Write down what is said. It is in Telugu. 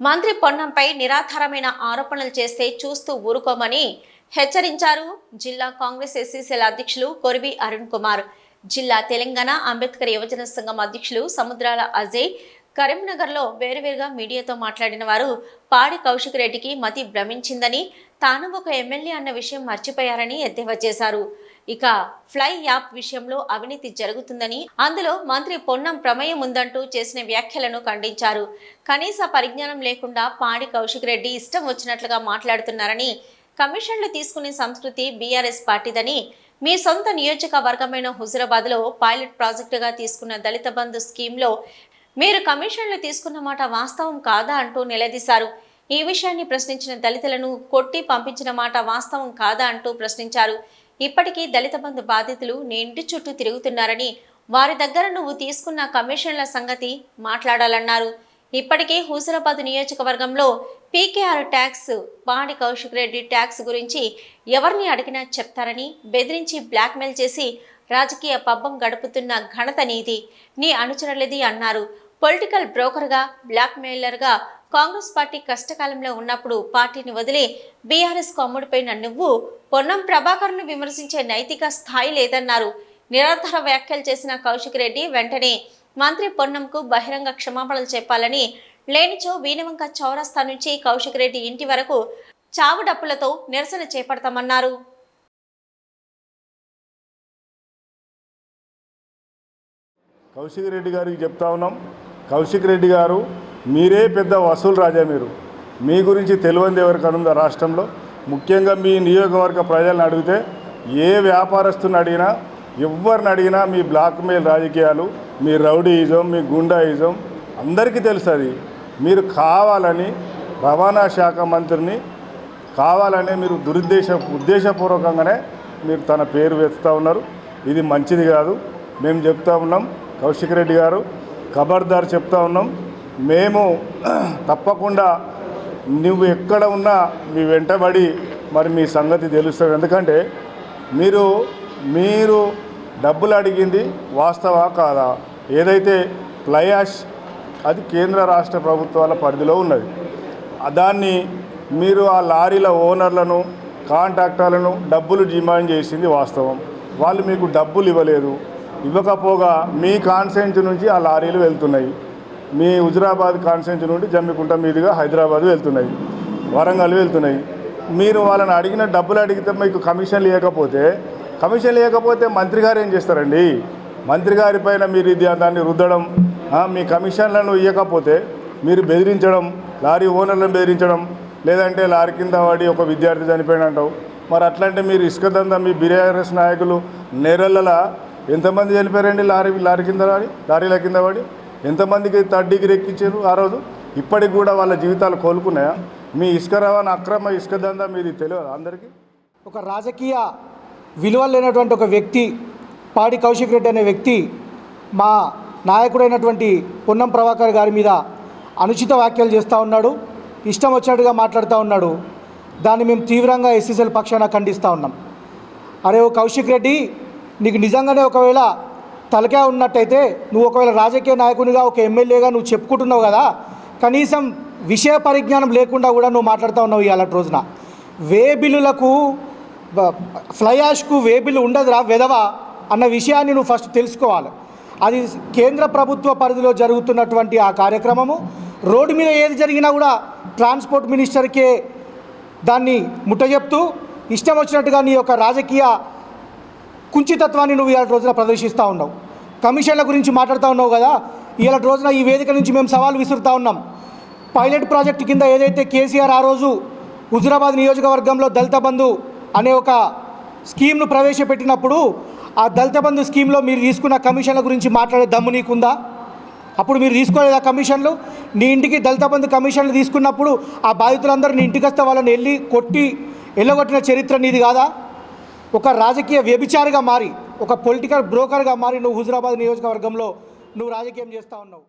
మంత్రి పొన్నంపై నిరాధారమైన ఆరోపణలు చేస్తే చూస్తూ ఊరుకోమని హెచ్చరించారు జిల్లా కాంగ్రెస్ ఎస్సీసీల అధ్యక్షులు కొరివి అరుణ్ కుమార్. జిల్లా తెలంగాణ అంబేద్కర్ యువజన సంఘం అధ్యక్షులు సముద్రాల అజయ్ కరీంనగర్లో వేరువేరుగా మీడియాతో మాట్లాడిన వారు పాడి కౌశిక్ రెడ్డికి మతి భ్రమించిందని తాను ఒక ఎమ్మెల్యే అన్న విషయం మర్చిపోయారని ఎద్దేవా చేశారు. ఇక ఫ్లై యాప్ విషయంలో అవినీతి జరుగుతుందని అందులో మంత్రి పొన్నం ప్రమేయం ఉందంటూ చేసిన వ్యాఖ్యలను ఖండించారు. కనీస పరిజ్ఞానం లేకుండా పాడి కౌశిక్ రెడ్డి ఇష్టం వచ్చినట్లుగా మాట్లాడుతున్నారని కమిషన్లు తీసుకునే సంస్కృతి బీఆర్ఎస్ పార్టీదని మీ సొంత నియోజకవర్గమైన హుజురాబాద్లో పైలట్ ప్రాజెక్టుగా తీసుకున్న దళిత బంధు స్కీమ్లో మీరు కమిషన్లు తీసుకున్న మాట వాస్తవం కాదా అంటూ నిలదీశారు. ఈ విషయాన్ని ప్రశ్నించిన దళితులను కొట్టి పంపించిన మాట వాస్తవం కాదా అంటూ ప్రశ్నించారు. ఇప్పటికీ దళిత బంధు బాధితులు నీ ఇంటి చుట్టూ తిరుగుతున్నారని వారి దగ్గర నువ్వు తీసుకున్న కమిషన్ల సంగతి మాట్లాడాలన్నారు. ఇప్పటికే హుజురాబాద్ నియోజకవర్గంలో పీకేఆర్ ట్యాక్స్ పాడి కౌశిక్ రెడ్డి ట్యాక్స్ గురించి ఎవరిని అడిగినా చెప్తారని బెదిరించి బ్లాక్మెయిల్ చేసి రాజకీయ పబ్బం గడుపుతున్న ఘనత నీది నీ అనుచరులది అన్నారు. పొలిటికల్ బ్రోకర్గా బ్లాక్మెయిలర్గా కాంగ్రెస్ పార్టీ కష్టకాలంలో ఉన్నప్పుడు పార్టీని వదిలి బీఆర్ఎస్ కొమ్ముడిపోయిన నువ్వు పొన్నం ప్రభాకర్ను విమర్శించే నైతిక స్థాయి లేదన్నారు. నిరాధార వ్యాఖ్యలు చేసిన కౌశిక్ రెడ్డి వెంటనే మంత్రి పొన్నంకు బహిరంగ క్షమాపణలు చెప్పాలని లేనిచో వీణవంక చౌరస్తా నుంచి కౌశిక్ రెడ్డి ఇంటి వరకు చావు డప్పులతో నిరసన చేపడతామన్నారు. కౌశిక్ రెడ్డి గారికి చెప్తా ఉన్నాం. కౌశిక్ రెడ్డి గారు మీరే పెద్ద వసూలు రాజా మీరు. మీ గురించి తెలియంది ఎవరికి అనుందా రాష్ట్రంలో? ముఖ్యంగా మీ నియోజకవర్గ ప్రజలను అడిగితే ఏ వ్యాపారస్తుని అడిగినా ఎవరిని అడిగినా మీ బ్లాక్మెయిల్ రాజకీయాలు మీ రౌడీయిజం మీ గుండాయిజం అందరికీ తెలుస్తుంది మీరు కావాలని రవాణా శాఖ మంత్రిని కావాలనే మీరు దురుద్దేశ ఉద్దేశపూర్వకంగానే మీరు తన పేరు వెతుతూ ఉన్నారు. ఇది మంచిది కాదు. మేము చెప్తా ఉన్నాం. కౌశిక్ రెడ్డి గారు ఖబర్దార్ చెప్తా ఉన్నాం. మేము తప్పకుండా నువ్వు ఎక్కడ ఉన్నా మీ వెంటబడి మరి మీ సంగతి తెలుస్తుంది ఎందుకంటే మీరు మీరు డబ్బులు అడిగింది వాస్తవా కాదా? ఏదైతే ప్లయాష్ అది కేంద్ర రాష్ట్ర ప్రభుత్వాల పరిధిలో ఉన్నది. దాన్ని మీరు ఆ లారీల ఓనర్లను కాంట్రాక్టర్లను డబ్బులు డిమాండ్ చేసింది వాస్తవం. వాళ్ళు మీకు డబ్బులు ఇవ్వలేదు. ఇవ్వకపోగా మీ కాన్సెన్స్ నుంచి ఆ లారీలు వెళ్తున్నాయి. మీ హుజురాబాద్ కాన్సెన్స్ నుండి జమ్మికుంట మీదుగా హైదరాబాద్ వెళ్తున్నాయి వరంగల్ వెళ్తున్నాయి. మీరు వాళ్ళని అడిగిన డబ్బులు అడిగితే మీకు కమిషన్ లేకపోతే కమిషన్ లేకపోతే మంత్రి గారు ఏం చేస్తారండి? మంత్రి గారి పైన మీరు ఇది దాన్ని రుద్దడం మీ కమిషన్లను ఇవ్వకపోతే మీరు బెదిరించడం లారీ ఓనర్లను బెదిరించడం లేదంటే లారీ కింద పడి ఒక విద్యార్థి చనిపోయిన అంటావు మరి అట్లాంటి మీరు ఇసుక దందా మీ బీఆర్ఎస్ నాయకులు నేరళ్ళ ఎంతమంది చనిపోయారండి లారీ లారీ కింద పడి లారీల కింద పడి? ఎంతమందికి థర్డ్ డిగ్రీ ఎక్కించారు ఆ రోజు? ఇప్పటికి కూడా వాళ్ళ జీవితాలు కోలుకున్నాయా? మీ ఇసుక రవాణా అక్రమ ఇసుక దందా మీది తెలియదు అందరికీ? ఒక రాజకీయ విలువలు లేనటువంటి ఒక వ్యక్తి పాడి కౌశిక్ రెడ్డి అనే వ్యక్తి మా నాయకుడైనటువంటి పొన్నం ప్రభాకర్ గారి మీద అనుచిత వ్యాఖ్యలు చేస్తూ ఉన్నాడు ఇష్టం వచ్చినట్టుగా మాట్లాడుతూ ఉన్నాడు. దాన్ని మేము తీవ్రంగా ఎస్సీసీల పక్షాన ఖండిస్తూ ఉన్నాం. అరే ఓ కౌశిక్ రెడ్డి నీకు నిజంగానే ఒకవేళ తలకే ఉన్నట్టయితే నువ్వు ఒకవేళ రాజకీయ నాయకునిగా ఒక ఎమ్మెల్యేగా నువ్వు చెప్పుకుంటున్నావు కదా కనీసం విషయ పరిజ్ఞానం లేకుండా కూడా నువ్వు మాట్లాడుతూ ఉన్నావు ఇవాళ రోజున. వే బిల్లులకు ఫ్లై యాష్కు వే బిల్లు ఉండదురా వెదవా అన్న విషయాన్ని నువ్వు ఫస్ట్ తెలుసుకోవాలి. అది కేంద్ర ప్రభుత్వ పరిధిలో జరుగుతున్నటువంటి ఆ కార్యక్రమము. రోడ్డు మీద ఏది జరిగినా కూడా ట్రాన్స్పోర్ట్ మినిస్టర్కే దాన్ని ముట్టజెప్తూ ఇష్టం వచ్చినట్టుగా నీ యొక్క రాజకీయ కుంచితత్వాన్ని నువ్వు ఇవాళ రోజున ప్రదర్శిస్తూ ఉన్నావు. కమిషన్ల గురించి మాట్లాడుతూ ఉన్నావు కదా? ఇవాళ రోజున ఈ వేదిక నుంచి మేము సవాల్ విసురుతూ ఉన్నాం. పైలట్ ప్రాజెక్టు కింద ఏదైతే కేసీఆర్ ఆ రోజు హుజురాబాద్ నియోజకవర్గంలో దళిత బంధు అనే ఒక స్కీమ్ను ప్రవేశపెట్టినప్పుడు ఆ దళిత బంధు స్కీమ్లో మీరు తీసుకున్న కమిషన్ల గురించి మాట్లాడే దమ్ము నీకుందా? అప్పుడు మీరు తీసుకోలేదా కమిషన్లు? నీ ఇంటికి దళిత బంధు కమిషన్లు తీసుకున్నప్పుడు ఆ బాధితులందరూ నీ ఇంటికి వస్తే వాళ్ళని వెళ్ళి కొట్టి వెళ్ళగొట్టిన చరిత్ర నీది కాదా? ఒక రాజకీయ వ్యభిచారిగా మారి ఒక పొలిటికల్ బ్రోకర్గా మారి నువ్వు హుజురాబాద్ నియోజకవర్గంలో నువ్వు రాజకీయం చేస్తూ ఉన్నావు.